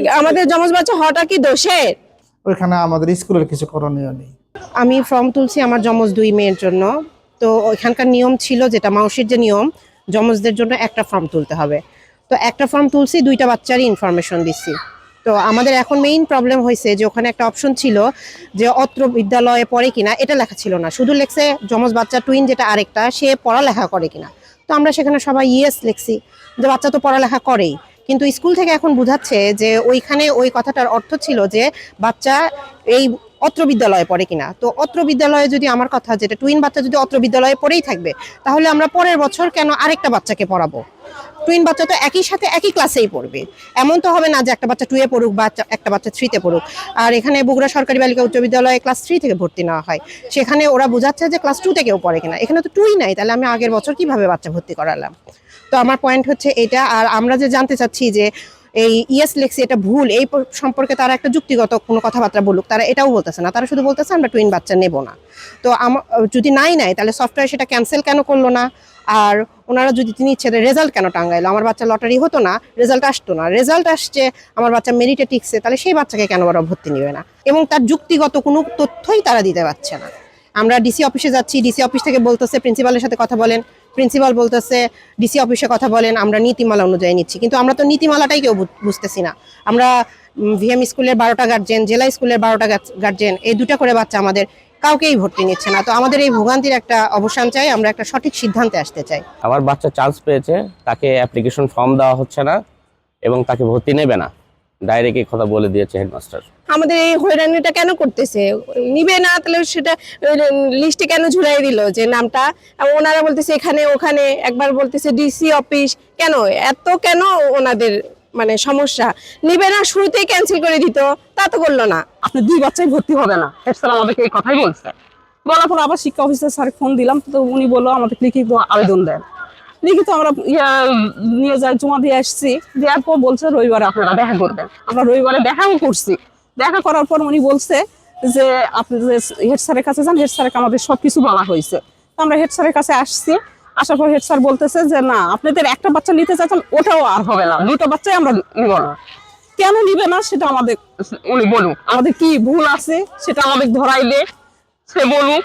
আমাদের জমজ বাচ্চা হওয়াটা কি দোষের? ওইখানে আমাদের স্কুলের কিছু করণীয় নেই। আমি ফর্ম তুলছি আমার জমজ দুই মেয়ের জন্য। তো ওইখানকার নিয়ম ছিল যেটা মাউসির যে নিয়ম জমজদের জন্য একটা ফর্ম তুলতে হবে। তো একটা ফর্ম তুলছি দুইটা বাচ্চারই ইনফরমেশন দিচ্ছি। তো আমাদের এখন মেইন প্রবলেম হয়েছে যে ওখানে একটা অপশন ছিল যে অত্র বিদ্যালয়ে পড়ে কিনা এটা লেখা ছিল না। শুধু লেখছে জমজ বাচ্চা টুইন যেটা আরেকটা সে পড়ালেখা করে কিনা। তো আমরা সেখানে সবাই ইয়েস লিখছি যে বাচ্চা তো পড়ালেখা করেই। কিন্তু স্কুল থেকে এখন বুঝাচ্ছে যে ওইখানে ওই কথাটার অর্থ ছিল যে বাচ্চা এই অত্র বিদ্যালয়ে পড়ে কিনা। তো অত্র বিদ্যালয়ে যদি আমার কথা যেটা টুইন বাচ্চা যদি অত্র বিদ্যালয়ে পড়েই থাকবে, তাহলে আমরা পরের বছর কেন আরেকটা বাচ্চাকে পড়াবো? টুইন বাচ্চা তো একই সাথে একই ক্লাসেই পড়বে। এমন তো হবে না যে একটা বাচ্চা টুয়ে পড়ুক বা একটা- বাচ্চা থ্রিতে পড়ুক। আর এখানে বগুড়া সরকারি বালিকা উচ্চ বিদ্যালয়ে ক্লাস থ্রি থেকে ভর্তি নেওয়া হয়। সেখানে ওরা বোঝাচ্ছে যে ক্লাস টু থেকেও পড়ে কিনা। এখানে তো টুই নাই, তাহলে আমি আগের বছর কীভাবে বাচ্চা ভর্তি করালাম? তো আমার পয়েন্ট হচ্ছে এটা, আর আমরা যে জানতে চাচ্ছি যে এই ইয়েস লেক্সি এটা ভুল, এই সম্পর্কে তারা একটা যুক্তিগত কোনো কথাবার্তা বলুক, তারা এটাও বলতেছে না। তারা শুধু বলতেছে, আমরা টুইন বাচ্চা নেব না। তো আমার যদি নাই নাই তাহলে সফটওয়্যার সেটা ক্যান্সেল কেন করল না? আর ওনারা যদি তিনি ইচ্ছে রেজাল্ট কেন টাঙ্গাইলো? আমার বাচ্চা লটারি হতো না রেজাল্ট আসতো না। রেজাল্ট আসছে, আমার বাচ্চা মেরিটে টিকছে, তাহলে সেই বাচ্চাকে কেন ওরা ভর্তি নেবে না? এবং তার যুক্তিগত কোনো তথ্যই তারা দিতে পারছে না। আমরা ডিসি অফিসে যাচ্ছি ডিসি অফিস থেকে বলতেছে প্রিন্সিপালের সাথে কথা বলেন। প্রিন্সিপাল বলতেছে ডিসি অফিসে কথা বলেন, আমরা নীতিমালা অনুযায়ী নিচ্ছি। কিন্তু আমরা তো নীতিমালাটাই কেউ বুঝতেছি না। আমরা ভিএম স্কুলের বারোটা গার্জেন জেলা স্কুলের বারোটা গার্জেন এই দুটা করে বাচ্চা আমাদের কাউকেই ভর্তি নিচ্ছে না। তো আমাদের এই ভোগান্তির একটা অবসান চাই, আমরা একটা সঠিক সিদ্ধান্তে আসতে চাই। আমার বাচ্চা চান্স পেয়েছে, তাকে অ্যাপ্লিকেশন ফর্ম দেওয়া হচ্ছে না এবং তাকে ভর্তি নেবে না। ডাইরেক্ট এই কথা বলে দিয়েছে হেডমাস্টার। আমাদের এই হয়রানিটা কেন করতেছে? নিবে না তাহলে সেটা লিস্টে কেন ঝুলাই দিল যে নামটা? ওনারা বলতেছে এখানে ওখানে একবার বলতেছে ডিসি অফিস। কেন? এত কেন ওনাদের মানে সমস্যা? নিবে না শুরুতেই ক্যান্সেল করে দিত তা তো করল না। আপনি দুই বাচ্চাই ভর্তি হবে না। হেড স্যার আমাদেরকে এই কথাই বলছে। বলার পর আবার শিক্ষা অফিসার স্যার ফোন দিলাম তো উনি বলল আমাদের লিখিত আবেদন দেন। লিখিত আমরা নিয়ে যাই, জমা দিয়ে আসছি। দেওয়ার পর বলছে রবিবারে আপনারা দেখা করবেন। আমরা রবিবারে দেখাও করছি। দেখা করার পর উনি বলছে যে, আপনি যে হেড স্যারের কাছে যান, হেড স্যারকে আমাদের সব কিছু বলা হয়েছে। তো আমরা হেড স্যারের কাছে আসছি। আসার পর হেড স্যার বলতেছে যে, না, আপনাদের একটা বাচ্চা নিতে চাচ্ছেন ওটাও আর হবে না। দুটো বাচ্চাই আমরা নিব না। কেন নিবে না সেটা আমাদের, উনি বলুন আমাদের কি ভুল আছে সেটা আমাদের ধরাইলে সে বলুক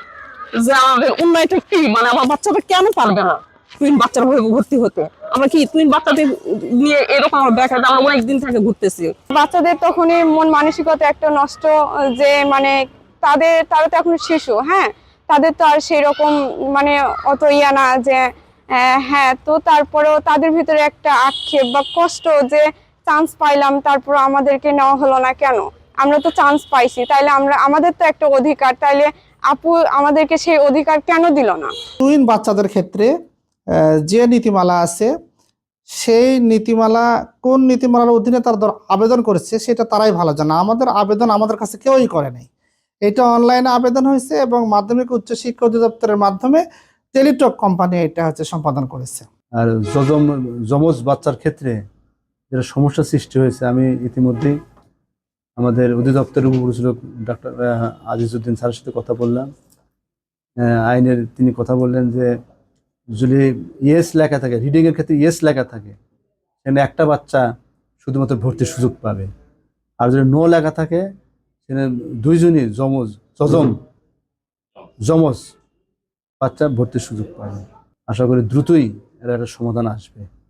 যে, আমাদের উন্নয়নটা কি? মানে আমার বাচ্চাটা কেন পারবে না? টুইন বাচ্চার হয়ে ভর্তি হতে। আমরা কি টুইন বাচ্চাদের নিয়ে এরকম আমরা দেখা যায়? আমরা অনেক দিন থেকে ঘুরতেছি। বাচ্চাদের তখনই মন মানসিকতা একটা নষ্ট যে মানে তাদের তারা তো এখন শিশু হ্যাঁ? তাদের তো আর সেই রকম মানে অত ইয়া না যে আহ, হ্যাঁ তো তারপরেও তাদের ভিতরে একটা আক্ষেপ বা কষ্ট যে চান্স পাইলাম তারপর আমাদেরকে নেওয়া হলো না কেন? আমরা তো চান্স পাইছি তাইলে আমরা আমাদের তো একটা অধিকার তাইলে আপু আমাদেরকে সেই অধিকার কেন দিল না? টুইন বাচ্চাদের ক্ষেত্রে যে নীতিমালা আছে, সেই নীতিমালা কোন নীতিমালার অধীনে তারা আবেদন করেছে সেটা তারাই ভালো জানে। আমাদের আবেদন আমাদের কাছে কেউই করে নাই। এটা অনলাইনে আবেদন হয়েছে এবং মাধ্যমিক উচ্চ শিক্ষা অধিদপ্তরের মাধ্যমে টেলিটক কোম্পানি এটা হচ্ছে সম্পাদন করেছে। আর যজম, যমজ বাচ্চার ক্ষেত্রে যেটা সমস্যা সৃষ্টি হয়েছে, আমি ইতিমধ্যেই আমাদের অধিদপ্তরের উপপরিচালক ডাক্তার আজিজউদ্দিন স্যারের সাথে কথা বললাম। আইনের তিনি কথা বললেন যে যদি ইয়েস লেখা থাকে রিডিংয়ের ক্ষেত্রে ইয়েস লেখা থাকে, সেখানে একটা বাচ্চা শুধুমাত্র ভর্তির সুযোগ পাবে। আর যদি নো লেখা থাকে, সেখানে দুইজনই যমজ যজম যমজ বাচ্চা ভর্তির সুযোগ পাবে। আশা করি দ্রুতই এর একটা সমাধান আসবে।